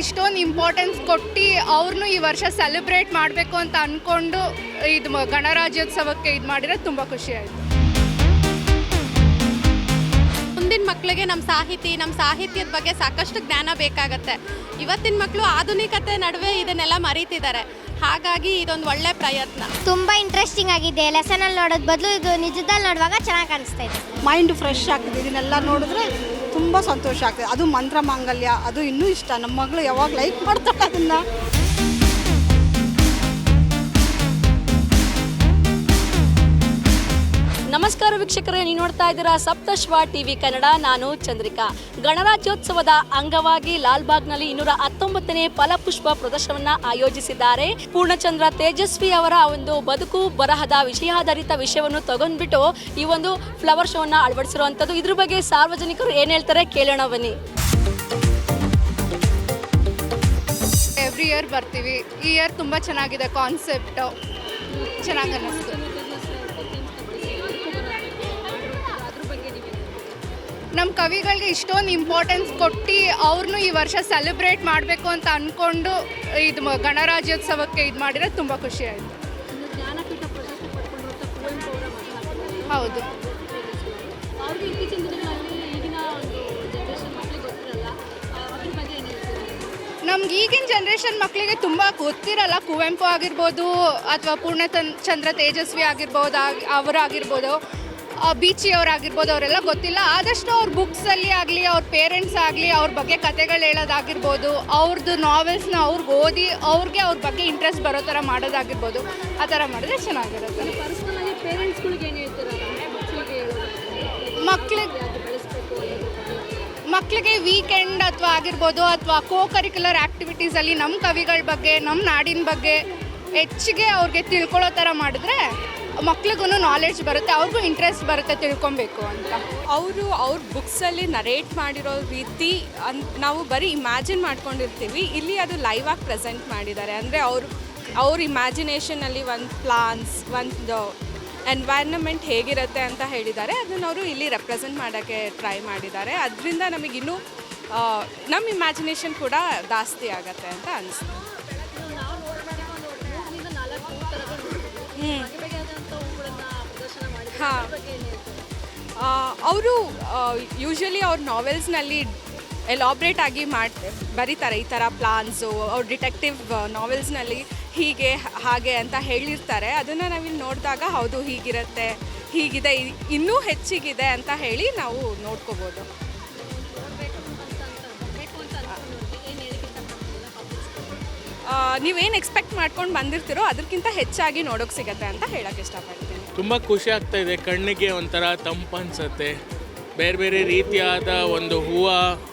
ಇಷ್ಟೊಂದು ಇಂಪಾರ್ಟೆನ್ಸ್ ಕೊಟ್ಟು ಅವ್ರನ್ನೂ ಈ ವರ್ಷ ಸೆಲೆಬ್ರೇಟ್ ಮಾಡಬೇಕು ಅಂತ ಅಂದ್ಕೊಂಡು ಇದು ಮ- ಗಣರಾಜ್ಯೋತ್ಸವಕ್ಕೆ ಇದು ಮಾಡಿರೋದು ತುಂಬ ಖುಷಿ ಆಯಿತು. ಮುಂದಿನ ಮಕ್ಕಳಿಗೆ ನಮ್ಮ ಸಾಹಿತಿ ನಮ್ಮ ಸಾಹಿತ್ಯದ ಬಗ್ಗೆ ಸಾಕಷ್ಟು ಜ್ಞಾನ ಬೇಕಾಗತ್ತೆ. ಇವತ್ತಿನ ಮಕ್ಕಳು ಆಧುನಿಕತೆ ನಡುವೆ ಇದನ್ನೆಲ್ಲ ಮರೀತಿದ್ದಾರೆ. ಹಾಗಾಗಿ ಇದೊಂದು ಒಳ್ಳೆ ಪ್ರಯತ್ನ. ತುಂಬ ಇಂಟ್ರೆಸ್ಟಿಂಗ್ ಆಗಿದೆ. ಲೆಸನಲ್ಲಿ ನೋಡೋದು ಬದಲು ಇದು ನಿಜದಲ್ಲಿ ನೋಡುವಾಗ ಚೆನ್ನಾಗಿ ಕಾಣಿಸ್ತಾ ಇದೆ. ಮೈಂಡ್ ಫ್ರೆಶ್ ಆಗ್ತದೆ. ಇದನ್ನೆಲ್ಲ ನೋಡಿದ್ರೆ ತುಂಬ ಸಂತೋಷ ಆಗ್ತದೆ. ಅದು ಮಂತ್ರ ಮಾಂಗಲ್ಯ ಅದು ಇನ್ನೂ ಇಷ್ಟ. ನಮ್ಮ ಮಗಳು ಯಾವಾಗ ಲೈಕ್ ಮಾಡ್ತಾಳೆ ಅದನ್ನು. ನಮಸ್ಕಾರ ವೀಕ್ಷಕರೇ ನೀವು ನೋಡ್ತಾ ಇದ್ದೀರಾ ಸಪ್ತಶ್ವ ಟಿವಿ ಕನ್ನಡ. ನಾನು ಚಂದ್ರಿಕಾ. ಗಣರಾಜ್ಯೋತ್ಸವದ ಅಂಗವಾಗಿ ಲಾಲ್ಬಾಗ್ನಲ್ಲಿ ಇನ್ನೂರ ಹತ್ತೊಂಬತ್ತನೇ ಫಲಪುಷ್ಪ ಪ್ರದರ್ಶನವನ್ನ ಆಯೋಜಿಸಿದ್ದಾರೆ. ಪೂರ್ಣಚಂದ್ರ ತೇಜಸ್ವಿ ಅವರ ಒಂದು ಬದುಕು, ಬರಹದ ವಿಷಯಾಧಾರಿತ ವಿಷಯವನ್ನು ತಗೊಂಡ್ಬಿಟ್ಟು ಈ ಒಂದು ಫ್ಲವರ್ ಶೋವನ್ನು ಅಳವಡಿಸಿರುವಂಥದ್ದು. ಇದ್ರ ಬಗ್ಗೆ ಸಾರ್ವಜನಿಕರು ಏನು ಹೇಳ್ತಾರೆ ಕೇಳೋಣ ಬನ್ನಿ. ಎವ್ರಿ ಇಯರ್ ಬರ್ತೀವಿ. ಈ ಇಯರ್ ತುಂಬ ಚೆನ್ನಾಗಿದೆ ಕಾನ್ಸೆಪ್ಟು ಚೆನ್ನಾಗಿ ಅನ್ನಿಸ್ತು ನಮ್ಮ ಕವಿಗಳಿಗೆ ಇಷ್ಟೊಂದು ಇಂಪಾರ್ಟೆನ್ಸ್ ಕೊಟ್ಟು ಅವ್ರನ್ನೂ ಈ ವರ್ಷ ಸೆಲೆಬ್ರೇಟ್ ಮಾಡಬೇಕು ಅಂತ ಅಂದ್ಕೊಂಡು ಇದು ಗಣರಾಜ್ಯೋತ್ಸವಕ್ಕೆ ಇದು ಮಾಡಿರೋದು ತುಂಬ ಖುಷಿ ಆಯಿತು. ಹೌದು. ನಮ್ಗೆ ಈಗಿನ ಜನ್ರೇಷನ್ ಮಕ್ಕಳಿಗೆ ತುಂಬ ಗೊತ್ತಿರಲ್ಲ. ಕುವೆಂಪು ಆಗಿರ್ಬೋದು ಅಥವಾ ಪೂರ್ಣಚಂದ್ರ ಚಂದ್ರ ತೇಜಸ್ವಿ ಆಗಿರ್ಬೋದು ಆಗ್- ಅವರಾಗಿರ್ಬೋದು ಬೀಚಿ ಅವರಾಗಿರ್ಬೋದು ಅವರೆಲ್ಲ ಗೊತ್ತಿಲ್ಲ. ಆದಷ್ಟು ಅವ್ರ ಬುಕ್ಸಲ್ಲಿ ಆಗಲಿ ಅವ್ರ ಪೇರೆಂಟ್ಸ್ ಆಗಲಿ ಅವ್ರ ಬಗ್ಗೆ ಕತೆಗಳು ಹೇಳೋದಾಗಿರ್ಬೋದು ಅವ್ರದ್ದು ನಾವೆಲ್ಸ್ನ ಅವ್ರಿಗೆ ಓದಿ ಅವ್ರಿಗೆ ಅವ್ರ ಬಗ್ಗೆ ಇಂಟ್ರೆಸ್ಟ್ ಬರೋ ಥರ ಮಾಡೋದಾಗಿರ್ಬೋದು ಆ ಥರ ಮಾಡಿದ್ರೆ ಚೆನ್ನಾಗಿರುತ್ತೆ. ಮಕ್ಳಿಗೆ ಮಕ್ಕಳಿಗೆ ವೀಕೆಂಡ್ ಅಥವಾ ಆಗಿರ್ಬೋದು ಅಥವಾ ಕೋ ಕರಿಕ್ಯುಲರ್ ಆ್ಯಕ್ಟಿವಿಟೀಸಲ್ಲಿ ನಮ್ಮ ಕವಿಗಳ ಬಗ್ಗೆ ನಮ್ಮ ನಾಡಿನ ಬಗ್ಗೆ ಹೆಚ್ಚಿಗೆ ಅವ್ರಿಗೆ ತಿಳ್ಕೊಳ್ಳೋ ಥರ ಮಾಡಿದ್ರೆ ಮಕ್ಳಿಗೂ ನಾಲೆಡ್ಜ್ ಬರುತ್ತೆ, ಅವ್ರಿಗೂ ಇಂಟ್ರೆಸ್ಟ್ ಬರುತ್ತೆ ತಿಳ್ಕೊಬೇಕು ಅಂತ. ಅವರು ಅವ್ರ ಬುಕ್ಸಲ್ಲಿ ನರೇಟ್ ಮಾಡಿರೋ ರೀತಿ ಅನ್, ನಾವು ಬರೀ ಇಮ್ಯಾಜಿನ್ ಮಾಡ್ಕೊಂಡಿರ್ತೀವಿ, ಇಲ್ಲಿ ಅದು ಲೈವ್ ಆಗಿ ಪ್ರೆಸೆಂಟ್ ಮಾಡಿದ್ದಾರೆ. ಅಂದರೆ ಅವರು, ಅವ್ರ ಇಮ್ಯಾಜಿನೇಷನಲ್ಲಿ ಒಂದು ಪ್ಲಾನ್ಸ್ ಒಂದು ಎನ್ವೈರ್ನಮೆಂಟ್ ಹೇಗಿರುತ್ತೆ ಅಂತ ಹೇಳಿದ್ದಾರೆ. ಅದನ್ನು ಅವರು ಇಲ್ಲಿ ರೆಪ್ರೆಸೆಂಟ್ ಮಾಡೋಕ್ಕೆ ಟ್ರೈ ಮಾಡಿದ್ದಾರೆ. ಅದರಿಂದ ನಮಗಿನ್ನೂ ನಮ್ಮ ಇಮ್ಯಾಜಿನೇಷನ್ ಕೂಡ ಜಾಸ್ತಿ ಆಗುತ್ತೆ ಅಂತ ಅನಿಸ್ತು ಹಾಂ. ಅವರು ಯೂಶ್ವಲಿ ಅವ್ರ ನಾವೆಲ್ಸ್ನಲ್ಲಿ ಎಲಾಬ್ರೇಟ್ ಆಗಿ ಮಾಡಿ ಬರೀತಾರೆ ಈ ಥರ ಪ್ಲಾನ್ಸು ಅವ್ರ ಡಿಟೆಕ್ಟಿವ್ ನಾವೆಲ್ಸ್ನಲ್ಲಿ ಹೀಗೆ ಹಾಗೆ ಅಂತ ಹೇಳಿರ್ತಾರೆ. ಅದನ್ನು ನಾವಿಲ್ಲಿ ನೋಡಿದಾಗ ಹೌದು ಹೀಗಿರುತ್ತೆ ಹೀಗಿದೆ ಇನ್ನೂ ಹೆಚ್ಚಿಗಿದೆ ಅಂತ ಹೇಳಿ ನಾವು ನೋಡ್ಕೋಬೋದು. ನೀವೇನು ಎಕ್ಸ್ಪೆಕ್ಟ್ ಮಾಡ್ಕೊಂಡು ಬಂದಿರ್ತೀರೋ ಅದಕ್ಕಿಂತ ಹೆಚ್ಚಾಗಿ ನೋಡೋಕೆ ಸಿಗತ್ತೆ ಅಂತ ಹೇಳೋಕ್ಕೆ ಇಷ್ಟಪಡ್ತೀನಿ. ತುಂಬ ಖುಷಿ ಆಗ್ತಾ ಇದೆ. ಕಣ್ಣಿಗೆ ಒಂಥರ ತಂಪು ಅನಿಸುತ್ತೆ. ಬೇರೆ ಬೇರೆ ರೀತಿಯಾದ ಒಂದು ಹೂವು,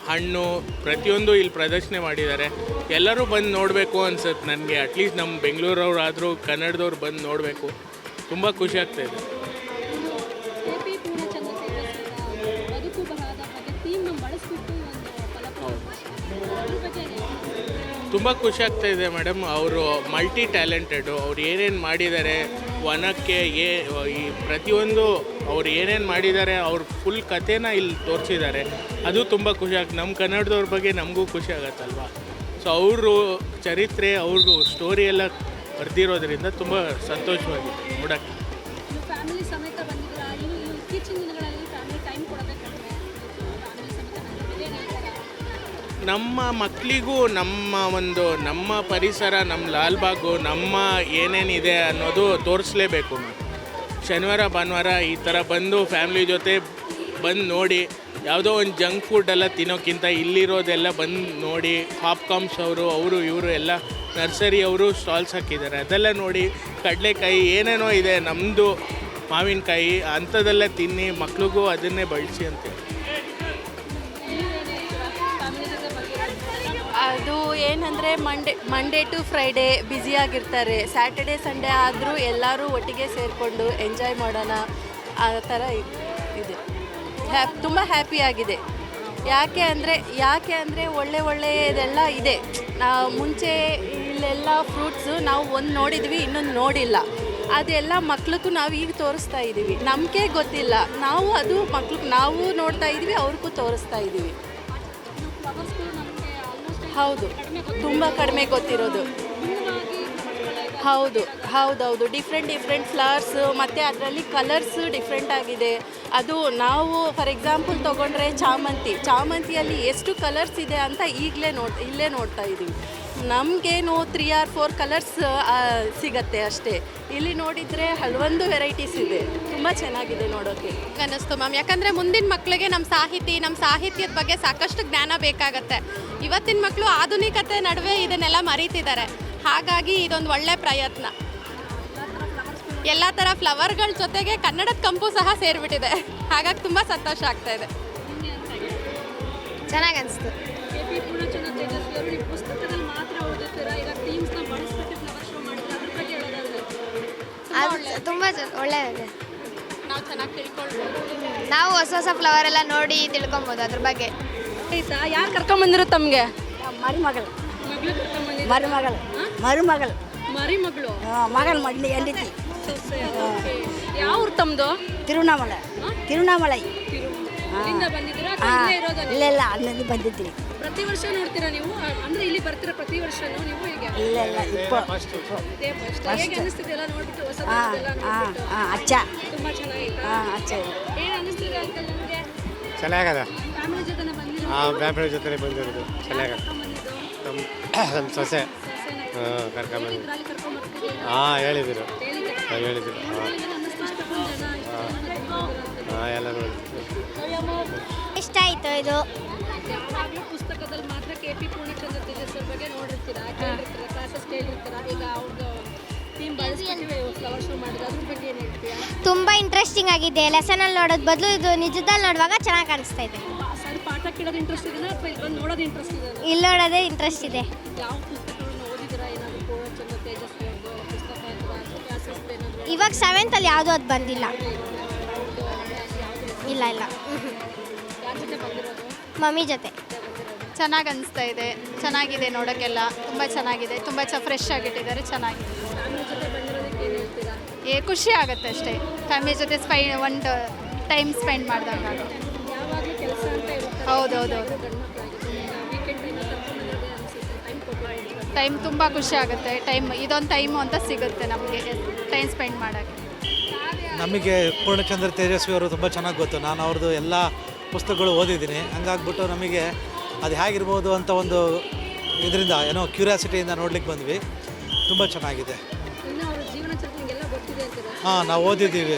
ಹಣ್ಣು ಪ್ರತಿಯೊಂದು ಇಲ್ಲಿ ಪ್ರದರ್ಶನೆ ಮಾಡಿದ್ದಾರೆ. ಎಲ್ಲರೂ ಬಂದು ನೋಡಬೇಕು ಅನ್ಸುತ್ತೆ ನನಗೆ. ಅಟ್ಲೀಸ್ಟ್ ನಮ್ಮ ಬೆಂಗಳೂರವ್ರಾದರೂ ಕನ್ನಡದವ್ರು ಬಂದು ನೋಡಬೇಕು. ತುಂಬ ಖುಷಿ ಆಗ್ತಾ ತುಂಬ ಖುಷಿ ಆಗ್ತಾ ಇದೆ ಮೇಡಮ್. ಅವರು ಮಲ್ಟಿ ಟ್ಯಾಲೆಂಟೆಡು ಅವ್ರು ಏನೇನು ಮಾಡಿದ್ದಾರೆ, ವನಕ್ಕೆ ಏ, ಈ ಪ್ರತಿಯೊಂದು ಅವ್ರು ಏನೇನು ಮಾಡಿದ್ದಾರೆ, ಅವ್ರ ಫುಲ್ ಕಥೆನ ಇಲ್ಲಿ ತೋರಿಸಿದ್ದಾರೆ. ಅದು ತುಂಬ ಖುಷಿ ಆಗ್ತದೆ ನಮ್ಮ ಕನ್ನಡದವ್ರ ಬಗ್ಗೆ ನಮಗೂ ಖುಷಿ ಆಗತ್ತಲ್ವಾ? ಸೊ ಅವರು ಚರಿತ್ರೆ ಅವ್ರದ್ದು ಸ್ಟೋರಿ ಎಲ್ಲ ಬರೆದಿರೋದ್ರಿಂದ ತುಂಬ ಸಂತೋಷವಾಗಿದೆ ನೋಡೋಕ್ಕೆ. ನಮ್ಮ ಮಕ್ಕಳಿಗೂ ನಮ್ಮ ಒಂದು, ನಮ್ಮ ಪರಿಸರ, ನಮ್ಮ ಲಾಲ್ಬಾಗು, ನಮ್ಮ ಏನೇನಿದೆ ಅನ್ನೋದು ತೋರಿಸ್ಲೇಬೇಕು. ಶನಿವಾರ, ಭಾನುವಾರ ಈ ಥರ ಬಂದು ಫ್ಯಾಮ್ಲಿ ಜೊತೆ ಬಂದು ನೋಡಿ, ಯಾವುದೋ ಒಂದು ಜಂಕ್ ಫುಡ್ ಎಲ್ಲ ತಿನ್ನೋಕ್ಕಿಂತ ಇಲ್ಲಿರೋದೆಲ್ಲ ಬಂದು ನೋಡಿ ಪಾಪ್ಕಾರ್ನ್ಸ್ ಅವರು ಅವರು, ಇವರು ಎಲ್ಲ ನರ್ಸರಿ ಅವರು ಸ್ಟಾಲ್ಸ್ ಹಾಕಿದ್ದಾರೆ. ಅದೆಲ್ಲ ನೋಡಿ, ಕಡಲೆಕಾಯಿ ಏನೇನೋ ಇದೆ ನಮ್ಮದು ಮಾವಿನಕಾಯಿ ಅಂಥದ್ದೆಲ್ಲ ತಿನ್ನಿ, ಮಕ್ಳಿಗೂ ಅದನ್ನೇ ಬಳಸಿ ಅಂತೇಳಿ ಅದು ಏನಂದರೆ ಮಂಡೇ ಮಂಡೇ ಟು ಫ್ರೈಡೇ ಬ್ಯುಸಿಯಾಗಿರ್ತಾರೆ ಸ್ಯಾಟರ್ಡೇ ಸಂಡೇ ಆದರೂ ಎಲ್ಲರೂ ಒಟ್ಟಿಗೆ ಸೇರಿಕೊಂಡು ಎಂಜಾಯ್ ಮಾಡೋಣ ಆ ಥರ ಇದೆ. ಹ್ಯಾಪ್ ತುಂಬ ಹ್ಯಾಪಿಯಾಗಿದೆ ಯಾಕೆ ಅಂದರೆ ಯಾಕೆ ಅಂದರೆ ಒಳ್ಳೆ ಒಳ್ಳೆಯದೆಲ್ಲ ಇದೆ. ಮುಂಚೆ ಇಲ್ಲೆಲ್ಲ ಫ್ರೂಟ್ಸು ನಾವು ಒಂದು ನೋಡಿದ್ವಿ, ಇನ್ನೊಂದು ನೋಡಿಲ್ಲ. ಅದೆಲ್ಲ ಮಕ್ಳಿಗೂ ನಾವು ಈಗ ತೋರಿಸ್ತಾ ಇದ್ದೀವಿ ನಮಗೆ ಗೊತ್ತಿಲ್ಲ. ನಾವು ಅದು ಮಕ್ಳಿಗೆ ನಾವು ನೋಡ್ತಾ ಇದ್ದೀವಿ ಅವ್ರಿಗೂ ತೋರಿಸ್ತಾ ಇದ್ದೀವಿ ಹೌದು, ತುಂಬ ಕಡಿಮೆ ಗೊತ್ತಿರೋದು. ಹೌದು, ಹೌದೌದು. ಡಿಫ್ರೆಂಟ್ ಡಿಫ್ರೆಂಟ್ ಫ್ಲವರ್ಸ್ ಮತ್ತು ಅದರಲ್ಲಿ ಕಲರ್ಸ್ ಡಿಫ್ರೆಂಟ್ ಆಗಿದೆ. ಅದು ನಾವು ಫಾರ್ ಎಕ್ಸಾಂಪಲ್ ತೊಗೊಂಡ್ರೆ ಚಾಮಂತಿ. ಚಾಮಂತಿಯಲ್ಲಿ ಎಷ್ಟು ಕಲರ್ಸ್ ಇದೆ ಅಂತ ಈಗಲೇ ನೋಡ್, ಇಲ್ಲೇ ನೋಡ್ತಾ ಇದ್ದೀವಿ ನಮಗೇನು ತ್ರೀ ಆರ್ ಫೋರ್ ಕಲರ್ಸ್ ಸಿಗತ್ತೆ ಅಷ್ಟೇ. ಇಲ್ಲಿ ನೋಡಿದರೆ ಹಲವೊಂದು ವೆರೈಟೀಸ್ ಇದೆ. ತುಂಬ ಚೆನ್ನಾಗಿದೆ ನೋಡೋಕೆ. ಅನ್ನಿಸ್ತು ಮ್ಯಾಮ್. ಯಾಕಂದರೆ ಮುಂದಿನ ಮಕ್ಕಳಿಗೆ ನಮ್ಮ ಸಾಹಿತಿ ನಮ್ಮ ಸಾಹಿತ್ಯದ ಬಗ್ಗೆ ಸಾಕಷ್ಟು ಜ್ಞಾನ ಬೇಕಾಗತ್ತೆ. ಇವತ್ತಿನ ಮಕ್ಕಳು ಆಧುನಿಕತೆ ನಡುವೆ ಇದನ್ನೆಲ್ಲ ಮರೀತಿದ್ದಾರೆ. ಹಾಗಾಗಿ ಇದೊಂದು ಒಳ್ಳೆ ಪ್ರಯತ್ನ. ಎಲ್ಲ ಥರ ಫ್ಲವರ್ಗಳ ಜೊತೆಗೆ ಕನ್ನಡದ ಕಂಪು ಸಹ ಸೇರಿಬಿಟ್ಟಿದೆ. ಹಾಗಾಗಿ ತುಂಬ ಸಂತೋಷ ಆಗ್ತಾ ಇದೆ. ಚೆನ್ನಾಗಿ ಅನಿಸ್ತು ಅದು ತುಂಬ ಒಳ್ಳೆಯದಿದೆ ನಾವು ಚೆನ್ನಾಗಿ ತಿಳ್ಕೊಳ್ಬೋದು. ನಾವು ಹೊಸ ಹೊಸ ಫ್ಲವರ್ ಎಲ್ಲ ನೋಡಿ ತಿಳ್ಕೊಬೋದು ಅದ್ರ ಬಗ್ಗೆ. ಆಯ್ತಾ? ಯಾರು ಕರ್ಕೊಂಬಂದಿರು ತಮಗೆ? ಮರುಮಗಳು. ಮರುಮಗಳು. ಮರುಮಗಳು. ಮರಿಮಗಳು? ಮಗಳ ಮಗಳು ಮಡ್ಲಿ ಹೆಂಡತಿ. ಯಾವ ಊರು ತಮ್ಮದು ತಿರುವಣ್ಣಾಮಲೈ ತಿರುವಣ್ಣಾಮಲೈ ಇಲ್ಲಿಂದ ಬಂದಿದ್ದೀರಾ ಅಥವಾ ಹಾಂ ಇಲ್ಲೇ ಇರೋದಾ ನೀವು? ಇಲ್ಲ ಇಲ್ಲ ಅಲ್ಲಿಂದ ಬಂದಿದ್ರಿ ಪ್ರತಿ ವರ್ಷ ನೋಡ್ತೀರಾ ನೀವು? ಅಂದ್ರೆ ಇಲ್ಲಿ ಬರ್ತೀರಾ ಪ್ರತಿ ವರ್ಷ ನೀವು ಹೇಗೆ? ಇಲ್ಲ ಇಲ್ಲ ಇಪ್ಪ. ಇದೇ first. ಹೇಗೆ ಅನಿಸ್ತಿದೆ ಎಲ್ಲ ನೋಡ್ಬಿಟ್ಟು ಹೊಸ ಹಾಂ ಎಲ್ಲ ಹಾಂ ನೋಡ್ಬಿಟ್ಟು? ಹಾಂ ಅಚ್ಚ. ತುಂಬಾ ಚೆನ್ನಾಗಿತ್ತು? ಹಾಂ ಅಚ್ಚ ಏನ್ ಅನಿಸ್ತಿದೆ ಅಂತ ನಿಮಗೆ? ಚೆನ್ನಾಗದ. ಫ್ಯಾಮಿಲಿ ಜೊತೆ ಬಂದಿರೋ ಆ ಫ್ಯಾಮಿಲಿ ಜೊತೆ ಬಂದಿರೋದು. ಚೆನ್ನಾಗದ ಬಂದಿದ್ದು? ನಮ್ಮ ನಮ್ಮ ಸೊಸೆ. ಹಾಂ ಕರ್ಕೊಂಬಂದು ಕರ್ಕೊಂಡ್ ಹಾಂ ಹೇಳಿದ್ರು. ಹೇಳಿದ್ರು? ಹೇಳಿದ್ರು. ಹಾಂ. ಎಲ್ಲ ಇಷ್ಟ ಆಯಿತು ಇದು? ಯಾವಾಗಲೂ ಪುಸ್ತಕದಲ್ಲಿ ಮಾತ್ರ ಕೆ ಪಿ ಪೂರ್ಣಚಂದ್ರ ತೇಜಸ್ವಿ ಬಗ್ಗೆ ನೋಡಿರ್ತೀರಾ? ಕೇಳಿರ್ತೀರಾ ಕ್ಲಾಸಸ್ ಕೇಳಿರ್ತೀರಾ? ಈಗ ಅವ್ರದ್ದು ಥೀಮ್ ಬಳಸ್ಬಿಟ್ಟು ಫ್ಲವರ್ ಶೋ ಮಾಡಿದ್ರು ಅದ್ರ ಬಗ್ಗೆ ಏನು ಹೇಳ್ತೀಯಾ? ತುಂಬ ಇಂಟ್ರೆಸ್ಟಿಂಗ್ ಆಗಿದೆ. ಲೆಸನಲ್ಲಿ ನೋಡೋದ್ ಬದಲು ಇದು ನಿಜದಲ್ಲಿ ನೋಡುವಾಗ ಚೆನ್ನಾಗಿ ಕಾಣಿಸ್ತಾ ಇದೆ. ಸರ್ ಪಾಠ ಕೇಳೋದು ಇಂಟ್ರೆಸ್ಟ್ ಇದೆಯಾ ಅಥವಾ ಇಲ್ಲಿ ಬಂದು ನೋಡೋದು ಇಂಟ್ರೆಸ್ಟ್ ಇದೆ ಇಲ್ಲಿ ನೋಡೋದೇ ಇಂಟ್ರೆಸ್ಟ್ ಇದೆ. ಯಾವ ಪುಸ್ತಕಗಳನ್ನು ಓದಿದ್ದೀರಾ? ಏನಾದರೂ ಪೂರ್ಣಚಂದ್ರ ತೇಜಸ್ವಿ ಅವ್ರದ್ದು ಪುಸ್ತಕ ಅಥವಾ ಕ್ಲಾಸಸ್ ಏನಾದರೂ ಇವಾಗ ಸೆವೆಂತಲ್ಲಿ ಯಾವುದೂ ಅದು ಬಂದಿಲ್ಲ. ಇಲ್ಲ ಇಲ್ಲ. ಮಮ್ಮಿ ಜೊತೆ. ಚೆನ್ನಾಗಿ ಅನಿಸ್ತಾ ಇದೆ. ಚೆನ್ನಾಗಿದೆ ನೋಡೋಕ್ಕೆಲ್ಲ ತುಂಬ ಚೆನ್ನಾಗಿದೆ. ತುಂಬ ಚ ಫ್ರೆಶ್ ಆಗಿಟ್ಟಿದ್ದಾರೆ. ಚೆನ್ನಾಗಿದೆ ಏ, ಖುಷಿ ಆಗುತ್ತೆ ಅಷ್ಟೇ. ಫ್ಯಾಮಿಲಿ ಜೊತೆ ಸ್ಪೈ, ಒಂದು ಟೈಮ್ ಸ್ಪೆಂಡ್ ಮಾಡಿದಾಗ. ಹೌದೌದೌದು ಟೈಮ್ ತುಂಬ ಖುಷಿ ಆಗುತ್ತೆ. ಟೈಮ್, ಇದೊಂದು ಟೈಮು ಅಂತ ಸಿಗುತ್ತೆ ನಮಗೆ, ಟೈಮ್ ಸ್ಪೆಂಡ್ ಮಾಡೋಕ್ಕೆ. ನಮಗೆ ಪೂರ್ಣಚಂದ್ರ ತೇಜಸ್ವಿ ಅವರು ತುಂಬ ಚೆನ್ನಾಗಿ ಗೊತ್ತು. ನಾನು ಅವ್ರದ್ದು ಎಲ್ಲ ಪುಸ್ತಕಗಳು ಓದಿದ್ದೀನಿ. ಹಂಗಾಗ್ಬಿಟ್ಟು ನಮಗೆ ಅದು ಹೇಗಿರ್ಬೋದು ಅಂತ ಒಂದು ಇದರಿಂದ ಏನೋ ಕ್ಯೂರಿಯಾಸಿಟಿಯಿಂದ ನೋಡ್ಲಿಕ್ಕೆ ಬಂದ್ವಿ. ತುಂಬ ಚೆನ್ನಾಗಿದೆ. ಹಾಂ ನಾವು ಓದಿದ್ದೀವಿ.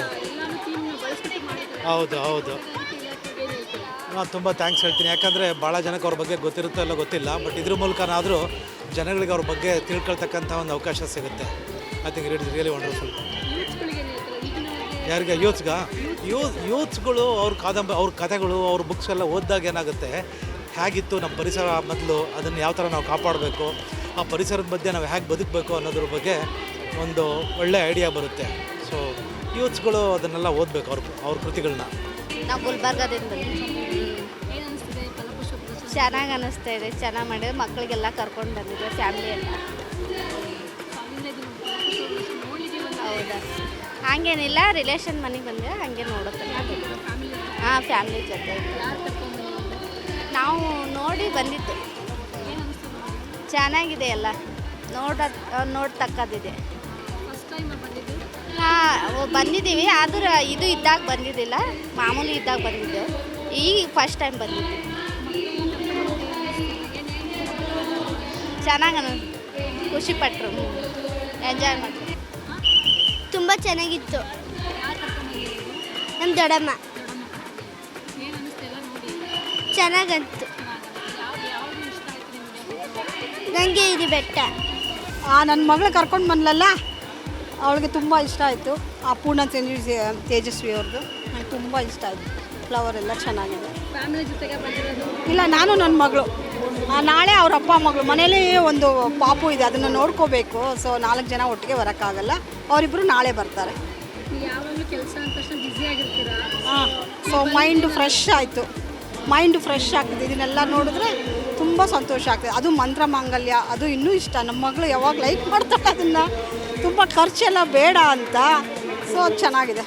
ಹೌದು ಹೌದು. ನಾನು ತುಂಬ ಥ್ಯಾಂಕ್ಸ್ ಹೇಳ್ತೀನಿ. ಯಾಕಂದರೆ ಭಾಳ ಜನಕ್ಕೆ ಅವ್ರ ಬಗ್ಗೆ ಗೊತ್ತಿರುತ್ತೋ ಇಲ್ಲ ಗೊತ್ತಿಲ್ಲ ಬಟ್ ಇದ್ರ ಮೂಲಕನಾದರೂ ಜನಗಳಿಗೆ ಅವ್ರ ಬಗ್ಗೆ ತಿಳ್ಕೊಳ್ತಕ್ಕಂಥ ಒಂದು ಅವಕಾಶ ಸಿಗುತ್ತೆ. I think it is really wonderful ಯಾರಿಗೆ ಯೂತ್ಸ್ಗ ಯೂತ್ ಯೂತ್ಸ್ಗಳು ಅವ್ರ ಕಾದಂಬ ಅವ್ರ ಕಥೆಗಳು ಅವ್ರ ಬುಕ್ಸ್ ಎಲ್ಲ ಓದಿದಾಗ ಏನಾಗುತ್ತೆ? ಹೇಗಿತ್ತು ನಮ್ಮ ಪರಿಸರ ಮೊದಲು? ಅದನ್ನು ಯಾವ ಥರ ನಾವು ಕಾಪಾಡಬೇಕು? ಆ ಪರಿಸರದ ಬಗ್ಗೆ ನಾವು ಹೇಗೆ ಬದುಕಬೇಕು ಅನ್ನೋದ್ರ ಬಗ್ಗೆ ಒಂದು ಒಳ್ಳೆ ಐಡಿಯಾ ಬರುತ್ತೆ. ಸೊ ಯೂತ್ಸ್ಗಳು ಅದನ್ನೆಲ್ಲ ಓದಬೇಕು ಅವ್ರ ಅವ್ರ ಕೃತಿಗಳನ್ನ ನಾವು ಗುಲ್ಬರ್ಗದಿಂದ. ಏನು ಅನಿಸ್ತಿದೆ ಫಲಪುಷ್ಪ ಪ್ರದರ್ಶನ? ಚೆನ್ನಾಗಿ ಅನ್ನಿಸ್ತಾ ಇದೆ. ಚೆನ್ನಾಗಿ ಮಾಡಿದ್ರೆ ಮಕ್ಕಳಿಗೆಲ್ಲ ಕರ್ಕೊಂಡು ಬಂದಿದ್ದೆ ಫ್ಯಾಮಿಲಿ ಎಲ್ಲ ಹಾಗೇನಿಲ್ಲ ರಿಲೇಷನ್ ಮನೆಗೆ ಬಂದೆ ಹಂಗೆ ನೋಡುತ್ತೆ. ಹಾಂ ಫ್ಯಾಮಿಲಿ ಜೊತೆ. ನಾವು ನೋಡಿ ಬಂದಿತ್ತು ಚೆನ್ನಾಗಿದೆ ಎಲ್ಲ. ನೋಡ ನೋಡ್ತಕ್ಕದಿದೆ ಹಾಂ ಬಂದಿದ್ದೀವಿ. ಆದ್ರೆ ಇದು ಇದ್ದಾಗ ಬಂದಿದ್ದಿಲ್ಲ. ಮಾಮೂಲಿ ಇದ್ದಾಗ ಬಂದಿದ್ದೆವು ಈಗ ಫಸ್ಟ್ ಟೈಮ್ ಬಂದಿದ್ದೆ. ಚೆನ್ನಾಗಿ ಖುಷಿ ಪಟ್ಟರು ಎಂಜಾಯ್ ಮಾಡಿದ್ರು ತುಂಬ ಚೆನ್ನಾಗಿತ್ತು. ನಮ್ಮ ದೊಡ್ಡಮ್ಮ. ಏನು ಅನಿಸ್ತು ನೋಡಿ ಚೆನ್ನಾಗಂತು. ಯಾವ್ದು ಇಷ್ಟ ಆಯ್ತು ನಿಮಗೆ ನನಗೆ ಇದು ಬೆಟ್ಟ. ಆ ನನ್ನ ಮಗಳು ಕರ್ಕೊಂಡು ಬಂದ್ಲಲ್ಲ? ಅವಳಿಗೆ ತುಂಬ ಇಷ್ಟ ಆಯಿತು. ಆ ಪೂರ್ಣ ತೇಜಸ್ವಿ ತೇಜಸ್ವಿ ಅವ್ರದ್ದು ನನಗೆ ತುಂಬ ಇಷ್ಟ ಆಯಿತು. ಫ್ಲವರ್ ಎಲ್ಲ ಚೆನ್ನಾಗಿದೆ. ಫ್ಯಾಮಿಲಿ ಜೊತೆಗೆ ಬಂದಿರೋದು? ಇಲ್ಲ ನಾನು ನನ್ನ ಮಗಳು. ಆ, ನಾಳೆ ಅವ್ರ ಅಪ್ಪ ಮಗಳು. ಮನೇಲಿ ಒಂದು ಪಾಪು ಇದೆ ಅದನ್ನು ನೋಡ್ಕೋಬೇಕು. ಸೊ ನಾಲ್ಕು ಜನ ಒಟ್ಟಿಗೆ ಬರೋಕ್ಕಾಗಲ್ಲ. ಅವರಿಬ್ಬರು ನಾಳೆ ಬರ್ತಾರೆ. ನೀವು ಯಾವಾಗಲೂ ಕೆಲಸ ಅಂದ ತಕ್ಷಣ ಬ್ಯುಸಿ ಆಗಿರ್ತೀರಾ? ಹಾಂ ಸೊ ಮೈಂಡ್ ಫ್ರೆಶ್ ಆಯಿತು. ಮೈಂಡ್ ಫ್ರೆಶ್ ಆಗ್ತದೆ. ಇದನ್ನೆಲ್ಲ ನೋಡಿದ್ರೆ ತುಂಬ ಸಂತೋಷ ಆಗ್ತದೆ. ಅದು ಮಂತ್ರ ಮಾಂಗಲ್ಯ ಅದು ಇನ್ನೂ ಇಷ್ಟ. ನಮ್ಮ ಮಗಳು ಯಾವಾಗ ಲೈಕ್ ಮಾಡ್ತಾಳೆ ಅದನ್ನು? ತುಂಬ ಖರ್ಚೆಲ್ಲ ಬೇಡ ಅಂತ. ಸೊ ಚೆನ್ನಾಗಿದೆ.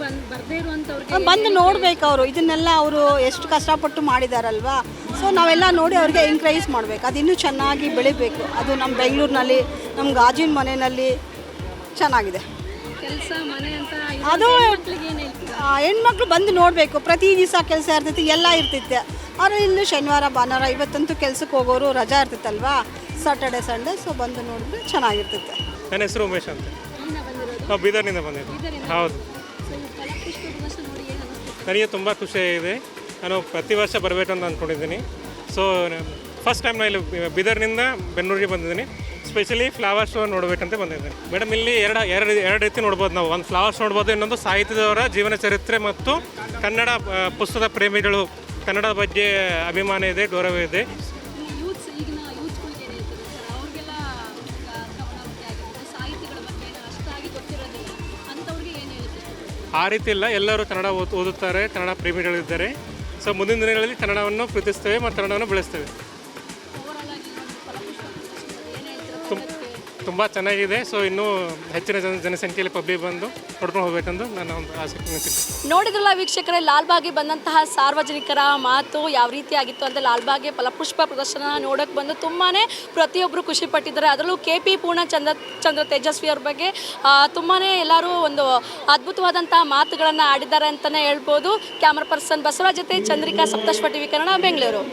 ಬಂದ್ ಬರ್ದೇ ಇರುವಂಥವ್ರಿಗೆ ಬಂದು ನೋಡ್ಬೇಕು ಅವರು. ಇದನ್ನೆಲ್ಲ ಅವರು ಎಷ್ಟು ಕಷ್ಟಪಟ್ಟು ಮಾಡಿದಾರಲ್ವಾ? ಸೊ ನಾವೆಲ್ಲ ನೋಡಿ ಅವ್ರಿಗೆ ಎಂಕರೇಜ್ ಮಾಡಬೇಕು. ಅದು ಇನ್ನೂ ಚೆನ್ನಾಗಿ ಬೆಳಿಬೇಕು. ಅದು ನಮ್ಮ ಬೆಂಗಳೂರಿನಲ್ಲಿ ನಮ್ಮ ಗಾಜಿನ ಮನೆಯಲ್ಲಿ ಚೆನ್ನಾಗಿದೆ. ಕೆಲಸ ಮನೆ ಅಂತ ಅದು ಹೆಣ್ಮಕ್ಳು ಬಂದು ನೋಡಬೇಕು. ಪ್ರತಿ ದಿವಸ ಕೆಲಸ ಇರ್ತೈತಿ ಎಲ್ಲ ಇರ್ತೈತೆ ಅವರು ಇನ್ನು ಶನಿವಾರ ಭಾನುವಾರ ಇವತ್ತಂತೂ ಕೆಲಸಕ್ಕೆ ಹೋಗೋರು ರಜಾ ಇರ್ತೈತಲ್ವಾ? ಸಾಟರ್ಡೆ ಸಂಡೇ ಸೊ ಬಂದು ನೋಡಿದ್ರೆ ಚೆನ್ನಾಗಿರ್ತೈತೆ. ನನ್ನ ಹೆಸರು ಉಮೇಶ್ ಅಂತ. ನಾವು ಬೀದರ್ನಿಂದ ಬಂದಿದ್ದು ಹೌದು. ನನಗೆ ತುಂಬ ಖುಷಿಯಾಗಿದೆ. ನಾನು ಪ್ರತಿ ವರ್ಷ ಬರಬೇಕು ಅಂತ ಅಂದ್ಕೊಂಡಿದ್ದೀನಿ. ಸೊ ಫಸ್ಟ್ ಟೈಮ್ ನಾನು ಇಲ್ಲಿ ಬೀದರ್ನಿಂದ ಬೆಂಗಳೂರಿಗೆ ಬಂದಿದ್ದೀನಿ. ಸ್ಪೆಷಲಿ ಫ್ಲವರ್ ಶೋ ನೋಡಬೇಕಂತ ಬಂದಿದ್ದೀನಿ. ಮೇಡಮ್ ಇಲ್ಲಿ ಎರಡು ಎರಡು ಎರಡು ರೀತಿ ನೋಡ್ಬೋದು ನಾವು. ಒಂದು ಫ್ಲವರ್ಸ್ ನೋಡ್ಬೋದು, ಇನ್ನೊಂದು ಸಾಹಿತ್ಯದವರ ಜೀವನ ಚರಿತ್ರೆ ಮತ್ತು ಕನ್ನಡ ಪುಸ್ತಕ ಪ್ರೇಮಿಗಳು, ಕನ್ನಡ ಬಗ್ಗೆ ಅಭಿಮಾನ ಇದೆ, ಗೌರವ ಇದೆ. ಆ ರೀತಿ ಇಲ್ಲ ಎಲ್ಲರೂ ಕನ್ನಡ ಓದ್, ಓದುತ್ತಾರೆ, ಕನ್ನಡ ಪ್ರೇಮಿಗಳಿದ್ದಾರೆ. ಸೊ ಮುಂದಿನ ದಿನಗಳಲ್ಲಿ ಕನ್ನಡವನ್ನು ಪ್ರೀತಿಸ್ತೇವೆ ಮತ್ತು ಕನ್ನಡವನ್ನು ಬೆಳೆಸ್ತೇವೆ. ತುಂಬ ಚೆನ್ನಾಗಿದೆ. ಸೊ ಇನ್ನೂ ಹೆಚ್ಚಿನ ಜನ ಜನಸಂಖ್ಯೆಯಲ್ಲಿ ಪಬ್ಲಿಕ್ ಬಂದು ನೋಡ್ಕೊಂಡು ಹೋಗ್ಬೇಕಂದು ನನ್ನ ಒಂದು ಆಸಕ್ತಿ ನೋಡಿದ್ರಲ್ಲ ವೀಕ್ಷಕರೇ, ಲಾಲ್ಬಾಗ್ಗೆ ಬಂದಂತಹ ಸಾರ್ವಜನಿಕರ ಮಾತು ಯಾವ ರೀತಿ ಆಗಿತ್ತು ಅಂತ ಲಾಲ್ಬಾಗ್ಗೆ ಫಲಪುಷ್ಪ ಪ್ರದರ್ಶನ ನೋಡೋಕೆ ಬಂದು ತುಂಬಾ ಪ್ರತಿಯೊಬ್ಬರು ಖುಷಿ ಪಟ್ಟಿದ್ದಾರೆ. ಅದರಲ್ಲೂ ಕೆ ಪಿ ಪೂರ್ಣ ಚಂದ್ರ ಚಂದ್ರ ತೇಜಸ್ವಿ ಅವ್ರ ಬಗ್ಗೆ ತುಂಬಾ ಎಲ್ಲರೂ ಒಂದು ಅದ್ಭುತವಾದಂತಹ ಮಾತುಗಳನ್ನು ಆಡಿದ್ದಾರೆ ಅಂತಲೇ ಹೇಳ್ಬೋದು. ಕ್ಯಾಮ್ರಾ ಪರ್ಸನ್ ಬಸವರಾಜ್ ಜೊತೆ ಚಂದ್ರಿಕಾ ಸಪ್ತಶ್ವ ವಿಕರಣ, ಬೆಂಗಳೂರು.